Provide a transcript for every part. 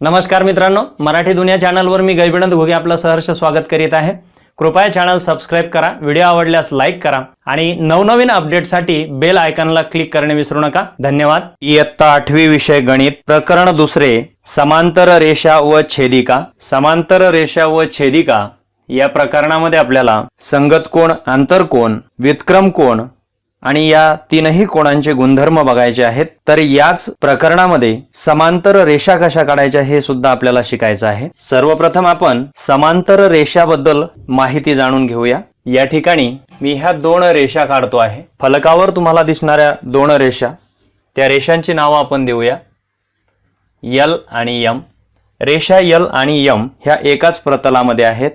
नमस्कार मित्रांनो मराठी दुनिया चॅनलवर मी गैबिनंद घोगे आपलं सहर्ष स्वागत करीत आहे. कृपया चॅनल सबस्क्राईब करा व्हिडिओ आवडल्यास लाईक करा आणि नवनवीन अपडेटसाठी बेल आयकॉनला क्लिक करणे विसरू नका. धन्यवाद. इयत्ता आठवी विषय गणित प्रकरण दुसरे समांतर रेषा व छेदिका. समांतर रेषा व छेदिका या प्रकरणामध्ये आपल्याला संगत कोण आंतरकोण व्युत्क्रम कोण आणि या तीनही कोणांचे गुणधर्म बघायचे आहेत तर याच प्रकरणामध्ये समांतर रेषा कशा काढायच्या हे सुद्धा आपल्याला शिकायचं आहे. सर्वप्रथम आपण समांतर रेषाबद्दल माहिती जाणून घेऊया. या ठिकाणी मी ह्या दोन रेषा काढतो आहे. फलकावर तुम्हाला दिसणाऱ्या दोन रेषा त्या रेषांची नावं आपण देऊया. यल आणि यम. रेषा यल आणि यम ह्या एकाच प्रतलामध्ये आहेत.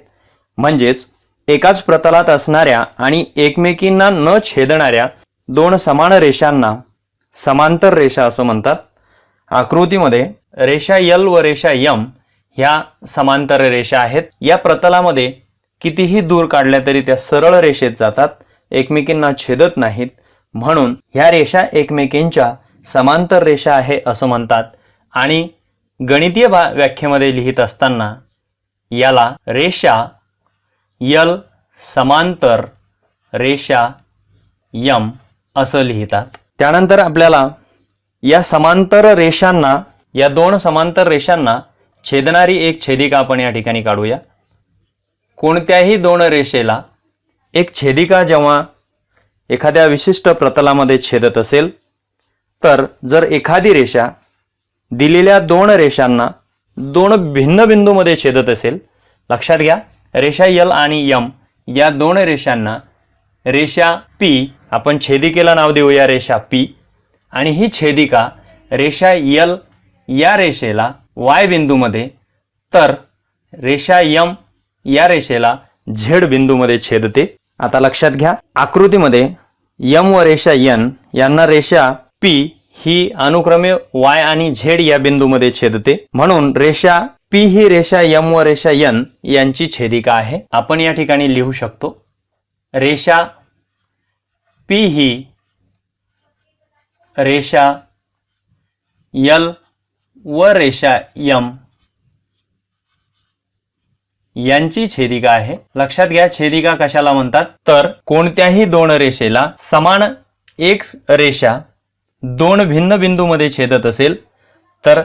म्हणजेच एकाच प्रतलात असणाऱ्या आणि एकमेकींना न छेदणाऱ्या दोन समान रेषांना समांतर रेषा असं म्हणतात. आकृतीमध्ये रेषा यल व रेषा यम ह्या समांतर रेषा आहेत. या प्रतलामध्ये कितीही दूर काढल्या तरी त्या सरळ रेषेत जातात. एकमेकींना छेदत नाहीत. म्हणून ह्या रेषा एकमेकींच्या समांतर रेषा आहे असं म्हणतात. आणि गणितीय भा व्याख्येमध्ये लिहित असताना याला रेषा यल समांतर रेषा यम असं लिहितात. त्यानंतर आपल्याला या समांतर रेषांना या दोन समांतर रेषांना छेदणारी एक छेदिका आपण या ठिकाणी काढूया. कोणत्याही दोन रेषेला एक छेदिका जेव्हा एखाद्या विशिष्ट प्रतलामध्ये छेदत असेल तर जर एखादी रेषा दिलेल्या दोन रेषांना दोन भिन्न बिंदूमध्ये छेदत असेल लक्षात घ्या रेषा यल आणि यम या दोन रेषांना रेषा पी आपण छेदिकेला नाव देऊया रेषा पी आणि ही छेदिका रेषा यल या रेषेला वाय बिंदूमध्ये तर रेषा यम या रेषेला झेड बिंदूमध्ये छेदते. आता लक्षात घ्या आकृतीमध्ये यम व रेषा यन यांना रेषा पी ही अनुक्रमे वाय आणि झेड या बिंदूमध्ये छेदते. म्हणून रेषा पी ही रेषा यम व रेषा यन यांची छेदिका आहे. आपण या ठिकाणी लिहू शकतो रेषा पी ही रेषा यल व रेषा यम यांची छेदिका आहे. लक्षात घ्या छेदिका कशाला म्हणतात? तर कोणत्याही दोन रेषेला समान एक रेषा दोन भिन्न बिंदूमध्ये छेदत असेल तर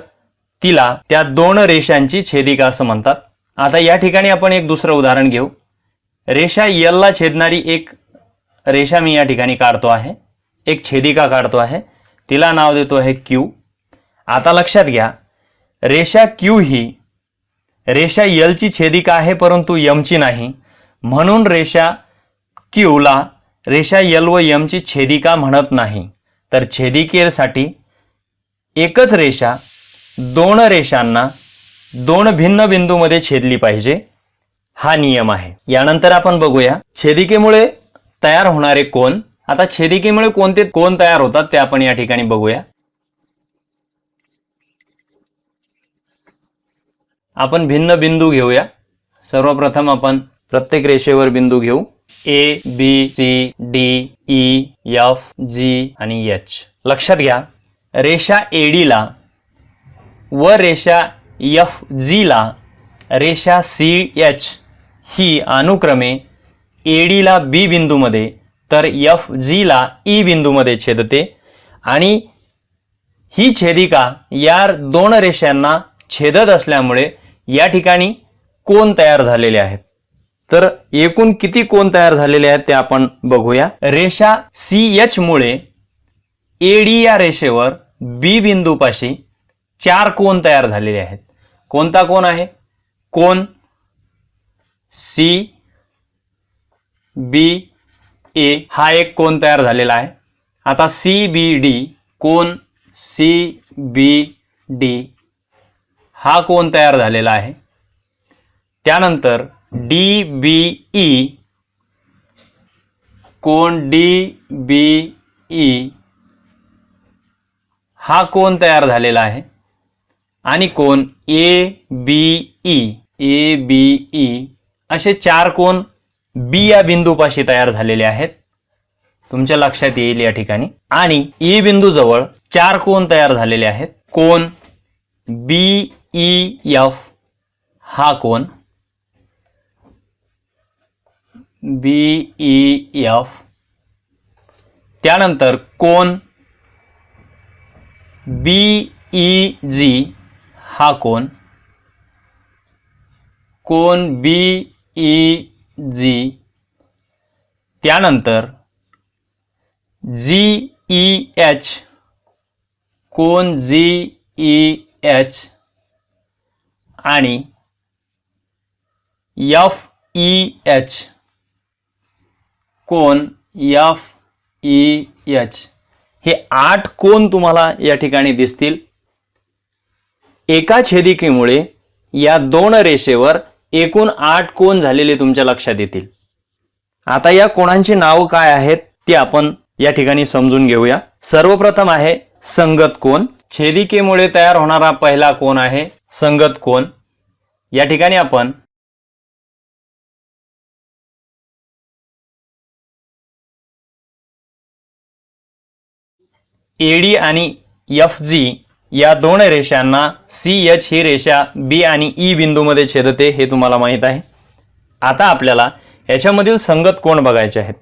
तिला त्या दोन रेषांची छेदिका असं म्हणतात. आता या ठिकाणी आपण एक दुसरं उदाहरण घेऊ. रेषा यलला छेदणारी एक रेषा मी या ठिकाणी काढतो आहे. एक छेदिका काढतो आहे. तिला नाव देतो आहे क्यू. आता लक्षात घ्या रेषा क्यू ही रेषा यलची छेदिका आहे परंतु यमची नाही. म्हणून रेषा क्यूला रेषा यल व यमची छेदिका म्हणत नाही. तर छेदिकेसाठी एकच रेषा दोन रेषांना दोन भिन्न बिंदूमध्ये छेदली पाहिजे. हा नियम आहे. यानंतर आपण बघूया. छेदिकेमुळे तयार होणारे कोण? आता छेदिकेमुळे कोणते कोण तयार होतात ते आपण या ठिकाणी बघूया. आपण भिन्न बिंदू घेऊया. सर्वप्रथम आपण प्रत्येक रेषेवर बिंदू घेऊ. A B C D E F G आणि एच लक्षात घ्या रेषा एडीला व रेषा एफ जीला रेषा सी एच ही अनुक्रमे एडीला बी बिंदूमध्ये तर एफ जीला ई बिंदूमध्ये छेदते. आणि ही छेदिका या दोन रेषांना छेदत असल्यामुळे या ठिकाणी कोण तयार झालेले आहेत. तर एकूण किती कोण तयार झालेले आहेत ते आपण बघूया. रेषा सी एच मुळे एडी या रेषेवर बी बिंदूपाशी चार कोण तयार झालेले आहेत. कोणता कोण आहे? कोण सी बी ए हा एक कोण तयार झालेला आहे. आता सी बी डी कोण सी बी डी हा कोण तयार झालेला आहे. त्यानंतर डी बी ई कोण डी बी ई हा कोण तयार झालेला आहे. आणि कोण A B E A B E असे चार कोण बी या बिंदूपाशी तयार झालेले आहेत. तुमच्या लक्षात येईल या ठिकाणी. आणि ई बिंदू जवळ चार कोण तयार झालेले आहेत. कोण बी ई एफ हा कोण बी ई एफ त्यानंतर कोण बी ई जी हा कोण कोण बी ई e, जी त्यानंतर जी ई एच कोण जी ई एच आणि एफ ई एच कोण एफ ई एच हे आठ कोण तुम्हाला या ठिकाणी दिसतील? एका छेदिकेमुळे या दोन रेषेवर एकूण आठ कोण झालेले तुमच्या लक्षात येतील? आता या कोणांची नावं काय आहेत ती आपण या ठिकाणी समजून घेऊया. सर्वप्रथम आहे संगत कोण? छेदिकेमुळे तयार होणारा पहिला कोण आहे? संगत कोण? या ठिकाणी आपण एडी आणि एफ जी या दोन रेषांना सी एच ही रेषा बी आणि ई बिंदूमध्ये छेदते हे तुम्हाला माहीत आहे. आता आपल्याला याच्यामधील संगत कोण बघायचे आहेत?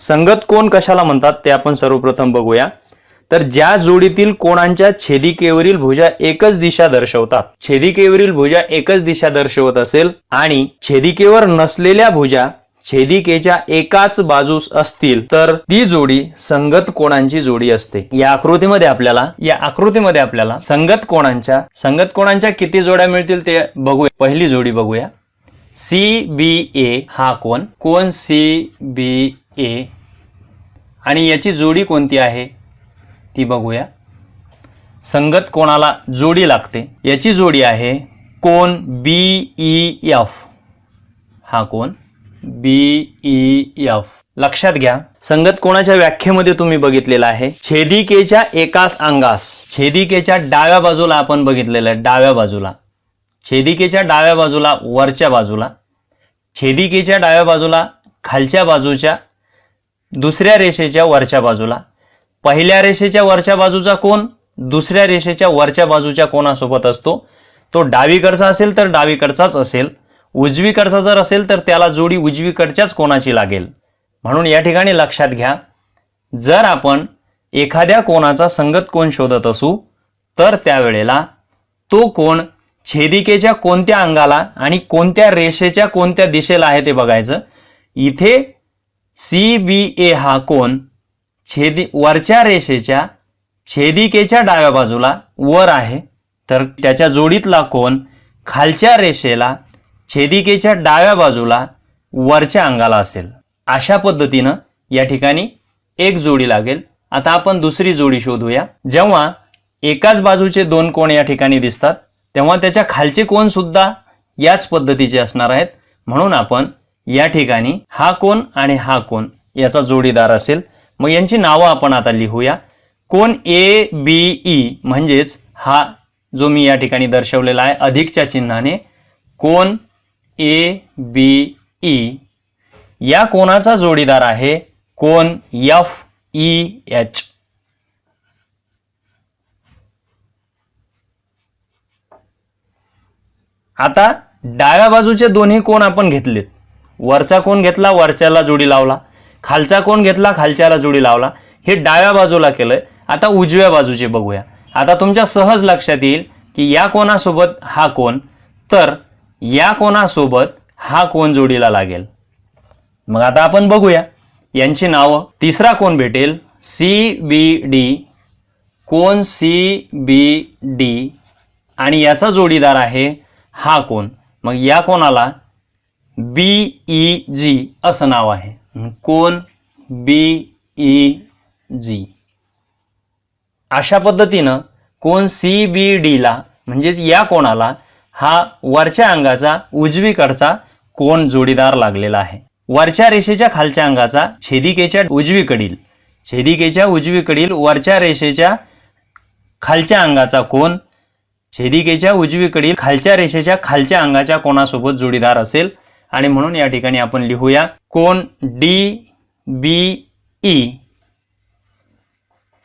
संगत कोण कशाला म्हणतात ते आपण सर्वप्रथम बघूया. तर ज्या जोडीतील कोणांच्या छेदिकेवरील भुजा एकच दिशा दर्शवतात छेदिकेवरील भुजा एकच दिशा दर्शवत असेल आणि छेदिकेवर नसलेल्या भुजा छेदिकेच्या एकाच बाजूस असतील तर ती जोडी संगत कोणांची जोडी असते? या आकृतीमध्ये आपल्याला या आकृतीमध्ये आपल्याला संगत कोणांच्या संगत कोणांच्या किती जोड्या मिळतील ते बघूया. पहिली जोडी बघूया. सी बी ए हा कोण? कोण सी बी ए? आणि याची जोडी कोणती आहे? ती बघूया. संगत कोणाला जोडी लागते? याची जोडी आहे कोण? B E F. हा कोण? बी ई एफ लक्षात घ्या संगत कोणाच्या व्याख्येमध्ये तुम्ही बघितलेला आहे? छेदिकेच्या एकास अंगास. छेदिकेच्या डाव्या बाजूला आपण बघितलेलं आहे डाव्या बाजूला. छेदिकेच्या डाव्या बाजूला वरच्या बाजूला. छेदिकेच्या डाव्या बाजूला खालच्या बाजूच्या दुसऱ्या रेषेच्या वरच्या बाजूला. पहिल्या रेषेच्या वरच्या बाजूचा कोण? दुसऱ्या रेषेच्या वरच्या बाजूच्या कोणासोबत असतो? तो डावीकडचा असेल तर डावीकडचाच असेल. उजवीकडचा जर असेल तर त्याला जोडी उजवीकडच्याच कोणाची लागेल? म्हणून या ठिकाणी लक्षात घ्या. जर आपण एखाद्या कोणाचा संगत कोण शोधत असू तर त्यावेळेला तो कोण छेदिकेच्या कोणत्या अंगाला आणि कोणत्या रेषेच्या कोणत्या दिशेला आहे ते बघायचं. इथे सी बी ए हा कोण छेदी वरच्या रेषेच्या छेदिकेच्या डाव्या बाजूला वर आहे. तर त्याच्या जोडीतला कोण खालच्या रेषेला छेदिकेच्या डाव्या बाजूला वरच्या अंगाला असेल. अशा पद्धतीनं या ठिकाणी एक जोडी लागेल. आता आपण दुसरी जोडी शोधूया. जेव्हा एकाच बाजूचे दोन कोण या ठिकाणी दिसतात तेव्हा त्याच्या खालचे कोण सुद्धा याच पद्धतीचे असणार आहेत. म्हणून आपण या ठिकाणी हा कोण आणि हा कोण याचा जोडीदार असेल. मग यांची नावं आपण आता लिहूया. कोण ए बी ई म्हणजेच हा जो मी या ठिकाणी दर्शवलेला आहे अधिकच्या चिन्हाने. कोण ए बी ई या कोणाचा जोडीदार आहे? कोण? एफ ई एच आता डाव्या बाजूचे दोन्ही कोण आपण घेतलेत? वरचा कोण घेतला? वरच्याला जोडी लावला. खालचा कोण घेतला? खालच्याला जोडी लावला. हे डाव्या बाजूला केलंय. आता उजव्या बाजूचे बघूया. आता तुमच्या सहज लक्षात येईल की या कोणासोबत हा कोण? तर या कोणासोबत हा कोण जोडीला लागेल? मग आता आपण बघूया. यांची नावं. तिसरा कोण भेटेल? सी बी डी कोण? सी बी डी आणि याचा जोडीदार आहे हा कोण? मग या कोणाला? बी ई जी असं नाव आहे. कोण? बी ई जी अशा पद्धतीनं कोण सी बी डीला म्हणजेच या कोणाला हा वरच्या अंगाचा उजवीकडचा कोण जोडीदार लागलेला आहे. वरच्या रेषेच्या खालच्या अंगाचा छेदिकेच्या उजवीकडील छेदिकेच्या उजवीकडील वरच्या रेषेच्या खालच्या अंगाचा कोण छेदिकेच्या उजवीकडील खालच्या रेषेच्या खालच्या अंगाच्या कोणासोबत जोडीदार असेल. आणि म्हणून या ठिकाणी आपण लिहूया कोण D B E.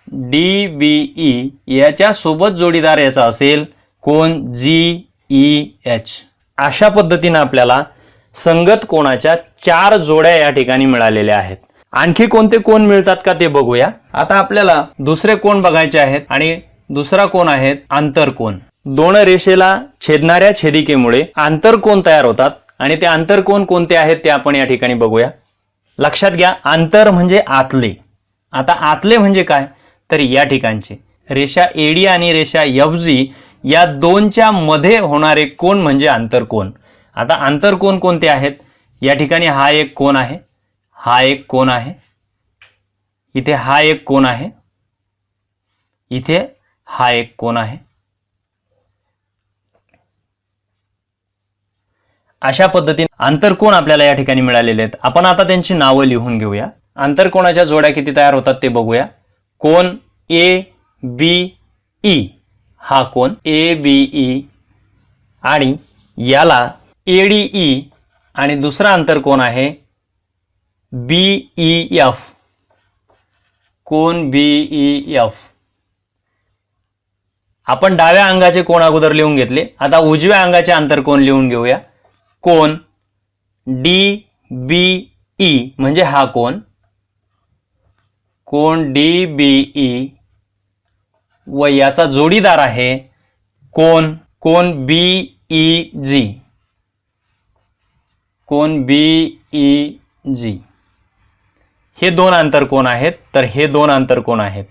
D B E याच्या सोबत जोडीदार याचा असेल कोण जी ई एच अशा पद्धतीनं आपल्याला संगत कोणाच्या चार जोड्या या ठिकाणी मिळालेल्या आहेत. आणखी कोणते कोण मिळतात का ते बघूया. आता आपल्याला दुसरे कोण बघायचे आहेत आणि दुसरा कोण आहेत आंतरकोण दोन रेषेला छेदणाऱ्या छेदिकेमुळे आंतरकोण तयार होतात आणि ते आंतरकोण कोणते आहेत ते आपण या ठिकाणी बघूया. लक्षात घ्या आंतर म्हणजे आतले. आता आतले म्हणजे काय? तर या ठिकाणचे. रेषा एडी आणि रेषा एफजी या दोनच्या मध्ये होणारे कोण म्हणजे आंतरकोण आता आंतरकोण कोणते आहेत? या ठिकाणी हा एक कोण आहे हा एक कोण आहे इथे हा एक कोण आहे इथे हा एक कोण आहे. अशा पद्धतीने आंतरकोण आपल्याला या ठिकाणी मिळालेले आहेत. आपण आता त्यांची नावं लिहून घेऊया. आंतरकोणाच्या जोड्या किती तयार होतात ते बघूया. कोण ए बी ई हा कोण? ए बी ई आणि याला ए डी ई आणि दुसरा आंतरकोण आहे? बी ई एफ कोण? बी ई एफ आपण डाव्या अंगाचे कोण अगोदर लिहून घेतले? आता उजव्या अंगाचे आंतरकोण लिहून घेऊया? कोण? डी बी ई म्हणजे हा कोण? कोण? डी बी ई व याचा जोडीदार आहे कोण? कोण? B E G. कोण? B E G. हे दोन आंतरकोण आहेत? तर हे दोन आंतरकोण आहेत?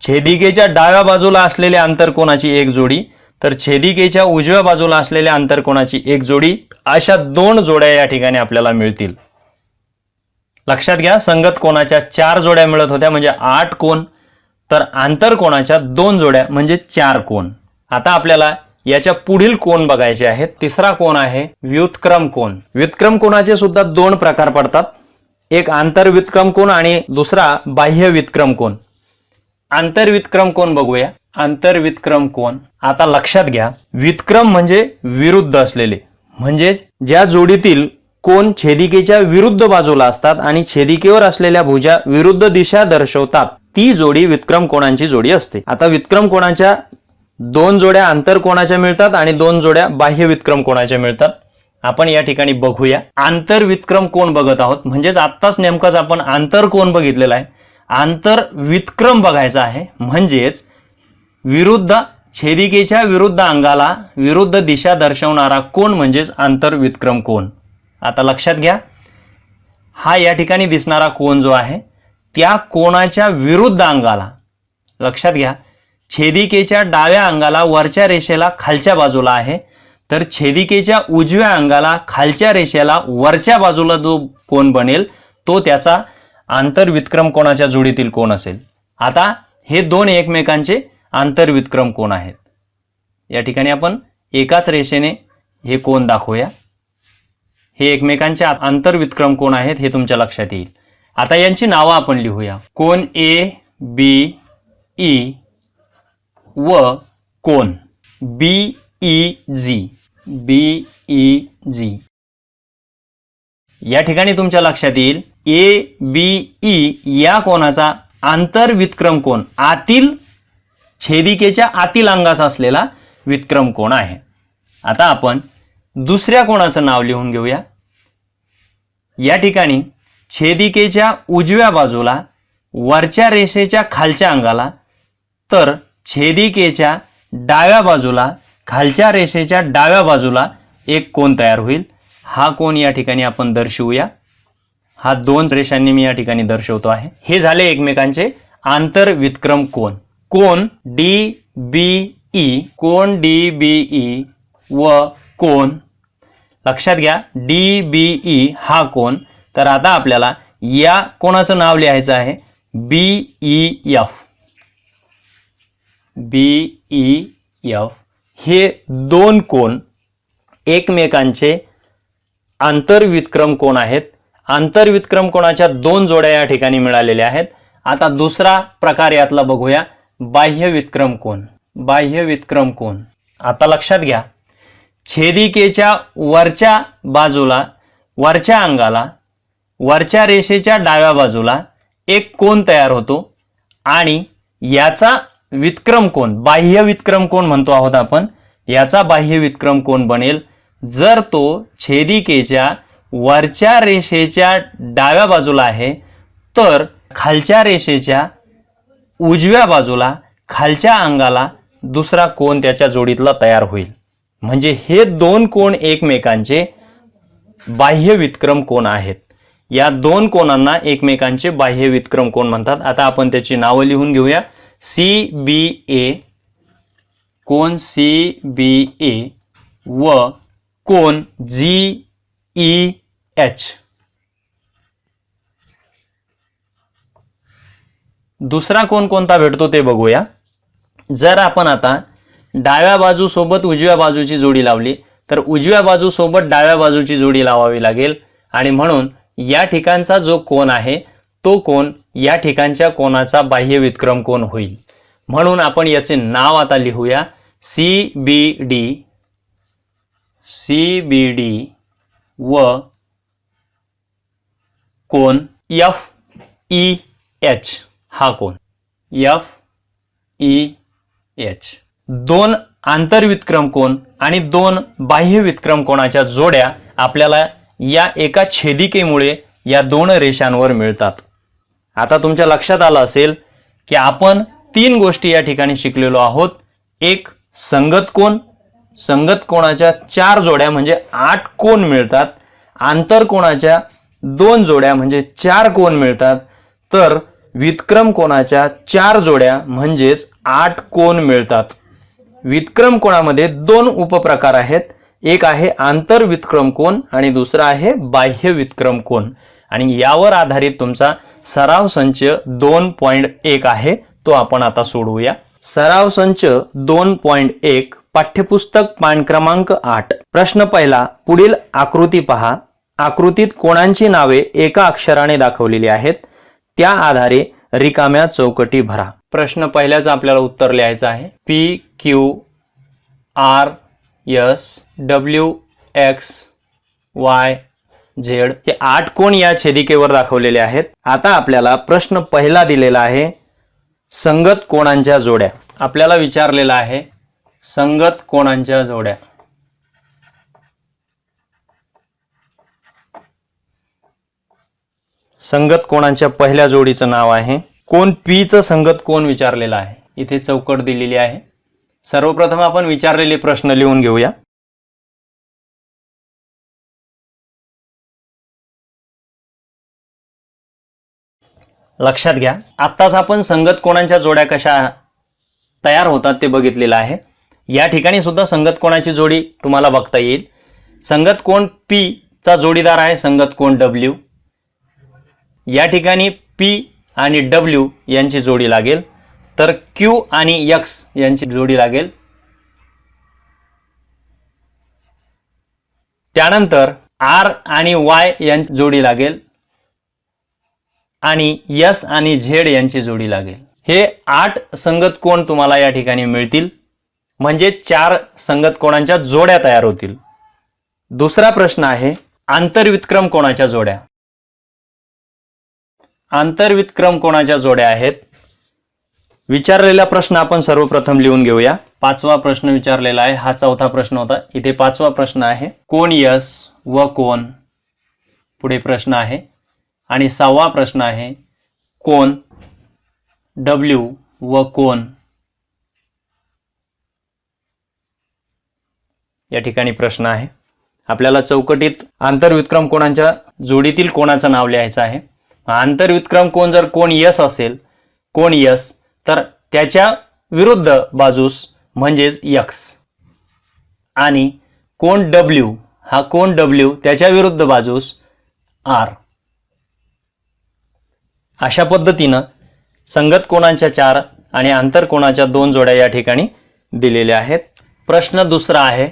छेदिकेच्या डाव्या बाजूला असलेल्या आंतरकोणाची एक जोडी? तर छेदिकेच्या उजव्या बाजूला असलेल्या आंतरकोणाची एक जोडी? अशा दोन जोड्या या ठिकाणी आपल्याला मिळतील. लक्षात घ्या संगत कोणाच्या चार जोड्या मिळत होत्या म्हणजे आठ कोण? तर आंतरकोणाच्या दोन जोड्या म्हणजे चार कोण आता आपल्याला याच्या पुढील कोण बघायचे आहेत. तिसरा कोण आहे व्युत्क्रम कोण व्युत्क्रम कोणाचे सुद्धा दोन प्रकार पडतात. एक आंतर व्युत्क्रम कोण आणि दुसरा बाह्य व्युत्क्रम कोण आंतर व्युत्क्रम कोण बघूया. आंतर व्युत्क्रम कोण आता लक्षात घ्या. व्युत्क्रम म्हणजे विरुद्ध असलेले. म्हणजेच ज्या जोडीतील कोण छेदिकेच्या विरुद्ध बाजूला असतात आणि छेदिकेवर असलेल्या भुजा विरुद्ध दिशा दर्शवतात. ती जोडी विक्रम कोणांची जोडी असते. आता विक्रम कोणाच्या दोन जोड्या आंतर कोणाच्या मिळतात आणि दोन जोड्या बाह्य विक्रम कोणाच्या मिळतात? आपण या ठिकाणी बघूया. आंतर विक्रम कोण बघत आहोत? म्हणजेच आत्ताच नेमकाच आपण आंतर कोण बघितलेला आहे. आंतर विक्रम बघायचा आहे. म्हणजेच विरुद्ध छेदिकेच्या विरुद्ध अंगाला विरुद्ध दिशा दर्शवणारा कोण म्हणजेच आंतर विक्रम कोण? आता लक्षात घ्या. हा या ठिकाणी दिसणारा कोण जो आहे त्या कोणाच्या विरुद्ध अंगाला लक्षात घ्या छेदिकेच्या डाव्या अंगाला वरच्या रेषेला खालच्या बाजूला आहे तर छेदिकेच्या उजव्या अंगाला खालच्या रेषेला वरच्या बाजूला जो कोण बनेल तो त्याचा आंतरविक्रम कोणाच्या जोडीतील कोण असेल? आता हे दोन एकमेकांचे आंतरविक्रम कोण आहेत? या ठिकाणी आपण एकाच रेषेने हे कोण दाखवूया. हे एकमेकांचे आंतरविक्रम कोण आहेत हे तुमच्या लक्षात येईल. आता यांची नावं आपण लिहूया. कोण ए बी ई व कोण? B E G B E जी या ठिकाणी तुमच्या लक्षात येईल. ए बी ई या कोणाचा आंतर विक्रम कोण? आतील छेदिकेच्या आतील अंगाचा असलेला विक्रम कोण आहे? आता आपण दुसऱ्या कोणाचं नाव लिहून घेऊया. या ठिकाणी छेदिकेच्या उजव्या बाजूला वरच्या रेषेच्या खालच्या अंगाला तर छेदिकेच्या डाव्या बाजूला खालच्या रेषेच्या डाव्या बाजूला एक कोण तयार होईल. हा कोण या ठिकाणी आपण दर्शवूया. हा दोन रेषांनी मी या ठिकाणी दर्शवतो आहे. हे झाले एकमेकांचे आंतरविक्रम कोण कोण डी बी ई कोण डी बी ई व कोण लक्षात घ्या डी बी ई हा कोण तर आता आपल्याला या कोणाचं नाव लिहायचं आहे? B E F B E F हे दोन कोण एकमेकांचे आंतरविक्रम कोण आहेत? आंतरविक्रम कोणाच्या दोन जोड्या या ठिकाणी मिळालेल्या आहेत? आता दुसरा प्रकार यातला बघूया. बाह्य विक्रम कोण? बाह्य विक्रम कोण? आता लक्षात घ्या. छेदिकेच्या वरच्या बाजूला वरच्या अंगाला वरच्या रेषेच्या डाव्या बाजूला एक कोण तयार होतो आणि याचा विक्रम कोण बाह्य विक्रम कोण म्हणतो आहोत आपण याचा बाह्य विक्रम कोण बनेल. जर तो छेदिकेच्या वरच्या रेषेच्या डाव्या बाजूला आहे तर खालच्या रेषेच्या उजव्या बाजूला खालच्या अंगाला दुसरा कोण त्याच्या जोडीतला तयार होईल. म्हणजे हे दोन कोण एकमेकांचे बाह्य विक्रम कोण आहेत. या दोन कोणांना एकमेकांचे बाह्य विक्रम कोण म्हणतात? आता आपण त्याची नावं लिहून घेऊया. सी बी ए कोण? सी बी ए व कोण? G E H. दुसरा कोण कोणता भेटतो ते बघूया. जर आपण आता डाव्या बाजूसोबत उजव्या बाजूची जोडी लावली तर उजव्या बाजूसोबत डाव्या बाजूची जोडी लावावी लागेल. आणि म्हणून या ठिकाणचा जो कोण आहे तो कोण या ठिकाणच्या कोणाचा बाह्य विक्रम कोण होईल? म्हणून आपण याचे नाव आता लिहूया. C B D C B D व कोण? एफ ई एच हा कोण? एफ ई एच दोन आंतरविक्रम कोण आणि दोन बाह्य विक्रम कोणाच्या जोड्या आपल्याला या एका छेदिकेमुळे या दोन रेषांवर मिळतात. आता तुमच्या लक्षात आलं असेल की आपण तीन गोष्टी या ठिकाणी शिकलेलो आहोत. एक संगत कोण? संगत कोणाच्या चार जोड्या म्हणजे आठ कोण मिळतात? आंतरकोणाच्या दोन जोड्या म्हणजे चार कोण मिळतात? तर विक्रम कोणाच्या चार जोड्या म्हणजेच आठ कोण मिळतात? विक्रम कोणामध्ये दोन उपप्रकार आहेत. एक आहे आंतर विक्रम कोण आणि दुसरा आहे बाह्य विक्रम कोण आणि यावर आधारित तुमचा सराव संच दोन पॉईंट एक आहे तो आपण आता सोडवूया. सराव संच दोन पॉईंट एक पाठ्यपुस्तक पान क्रमांक आठ. प्रश्न पहिला पुढील आकृती पहा. आकृतीत कोणांची नावे एका अक्षराने दाखवलेली आहेत? त्या आधारे रिकाम्या चौकटी भरा. प्रश्न पहिल्याचं आपल्याला उत्तर लिहायचं आहे. P Q R S W X Y Z हे आठ कोण या छेदिकेवर दाखवलेले आहेत? आता आपल्याला प्रश्न पहिला दिलेला आहे संगत कोणांच्या जोड्या? आपल्याला विचारलेला आहे संगत कोणांच्या जोड्या? संगत कोणांच्या पहिल्या जोडीचं नाव आहे? कोण पीचं संगत कोण विचारलेलं आहे? इथे चौकट दिलेली आहे. सर्वप्रथम आपण विचारलेले प्रश्न लिहून घेऊया. लक्षात घ्या आत्ताच आपण संगत कोणांच्या जोड्या कशा तयार होतात ते बघितलेलं आहे. या ठिकाणी सुद्धा संगत कोणाची जोडी तुम्हाला बघता येईल. संगत कोण पी चा जोडीदार आहे संगत कोण डब्ल्यू या ठिकाणी पी आणि डब्ल्यू यांची जोडी लागेल. तर क्यू आणि यक्स यांची जोडी लागेल. त्यानंतर आर आणि वाय यांची जोडी लागेल. आणि यस आणि झेड यांची जोडी लागेल. हे आठ संगत कोण तुम्हाला या ठिकाणी मिळतील? म्हणजे चार संगत कोणांच्या जोड्या तयार होतील? दुसरा प्रश्न आहे आंतरविक्रम कोणाच्या जोड्या? आंतरविक्रम कोणाच्या जोड्या आहेत? विचारलेला प्रश्न आपण सर्वप्रथम लिहून घेऊया. पाचवा प्रश्न विचारलेला आहे. हा चौथा प्रश्न होता. इथे पाचवा प्रश्न आहे. कोण यस व कोण? पुढे प्रश्न आहे. आणि सहावा प्रश्न आहे. कोण? डब्ल्यू व कोण? या ठिकाणी प्रश्न आहे. आपल्याला चौकटीत आंतरविक्रम कोणाच्या जोडीतील कोणाचं नाव लिहायचं आहे? आंतरविक्रम कोण? जर कोण यस असेल कोण यस तर त्याच्या विरुद्ध बाजूस म्हणजेच यक्स. आणि कोण डब्ल्यू हा कोण डब्ल्यू त्याच्या विरुद्ध बाजूस आर. अशा पद्धतीनं संगत कोणाच्या चार आणि आंतर कोणाच्या दोन जोड्या या ठिकाणी दिलेल्या आहेत. प्रश्न दुसरा आहे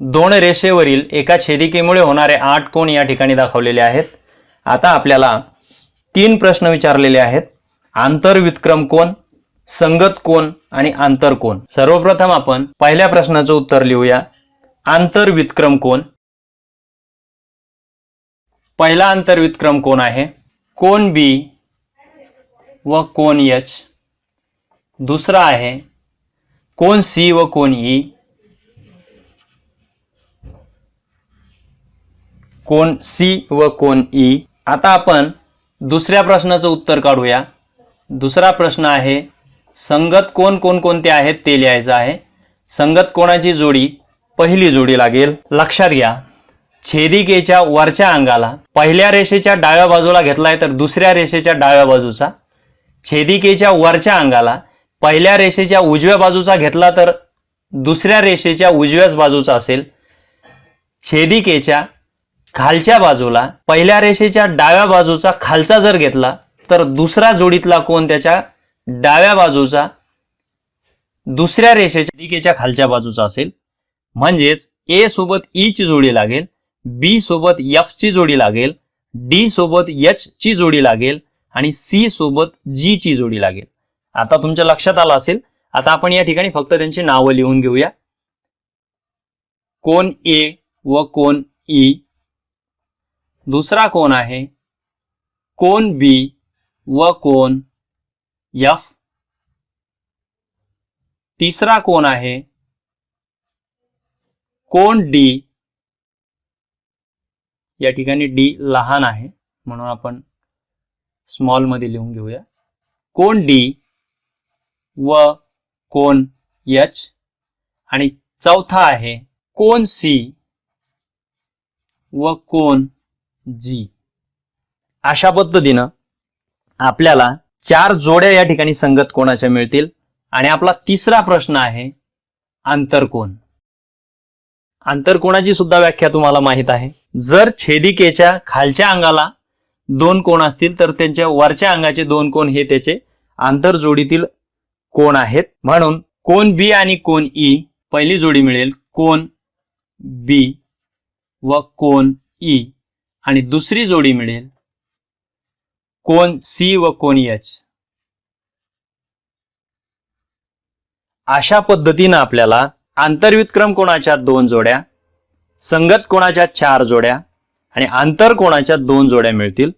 दोन रेषेवरील एका छेदिकेमुळे होणारे आठ कोण या ठिकाणी दाखवलेले आहेत. आता आपल्याला तीन प्रश्न विचारलेले आहेत. आंतरविक्रम कोण संगत कोण आणि आंतर कोण सर्वप्रथम आपण पहिल्या प्रश्नाचं उत्तर लिहूया. आंतरविक्रम कोण पहिला आंतरविक्रम कोण आहे. कोण बी व कोण एच. दुसरा आहे. कोण सी व कोण ई. कोण सी व कोण ई? आता आपण दुसऱ्या प्रश्नाचं उत्तर काढूया. दुसरा प्रश्न आहे संगत कोण कोणकोणते आहेत ते लिहायचं आहे. संगत कोणाची जोडी? पहिली जोडी लागेल. लक्षात घ्या. छेदिकेच्या वरच्या अंगाला पहिल्या रेषेच्या डाव्या बाजूला घेतलाय तर दुसऱ्या रेषेच्या डाव्या बाजूचा. छेदिकेच्या वरच्या अंगाला पहिल्या रेषेच्या उजव्या बाजूचा घेतला तर दुसऱ्या रेषेच्या उजव्याच बाजूचा असेल. छेदिकेच्या खालच्या बाजूला पहिल्या रेषेच्या डाव्या बाजूचा खालचा जर घेतला तर दुसरा जोडीतला कोण त्याच्या डाव्या बाजूचा दुसऱ्या रेषेच्या छेदिकेच्या खालच्या बाजूचा असेल. म्हणजेच ए सोबत ई ची जोडी लागेल बी सोबत एफ ची जोडी लागेल डी सोबत एच ची जोडी लागेल आणि सी सोबत जी ची जोडी लागेल. आता तुमच्या लक्षात आलं असेल? आता आपण या ठिकाणी फक्त त्यांची नावं लिहून घेऊया. कोण ए व कोण ई दुसरा कोण आहे? कोण बी व कोण यफ तिसरा कोण आहे? कोण डी या ठिकाणी डी लहान आहे म्हणून आपण स्मॉलमध्ये लिहून घेऊया. कोण डी व कोण यच आणि चौथा आहे कोण सी व कोण जी. अशा पद्धतीनं आपल्याला चार जोड्या या ठिकाणी संगत कोणाच्या मिळतील? आणि आपला तिसरा प्रश्न आहे आंतरकोण आंतरकोणाची सुद्धा व्याख्या तुम्हाला माहीत आहे. जर छेदिकेच्या खालच्या अंगाला दोन कोण असतील तर त्यांच्या वरच्या अंगाचे दोन कोण हे त्याचे आंतरजोडीतील कोण आहेत. म्हणून कोण बी आणि कोण ई पहिली जोडी मिळेल कोण बी व कोण ई. आणि दुसरी जोडी मिळेल. कोण सी व कोण एच अशा पद्धतीनं आपल्याला आंतरव्युत्क्रम कोणाच्या दोन जोड्या संगत कोणाच्या चार जोड्या आणि आंतर कोणाच्या दोन जोड्या मिळतील?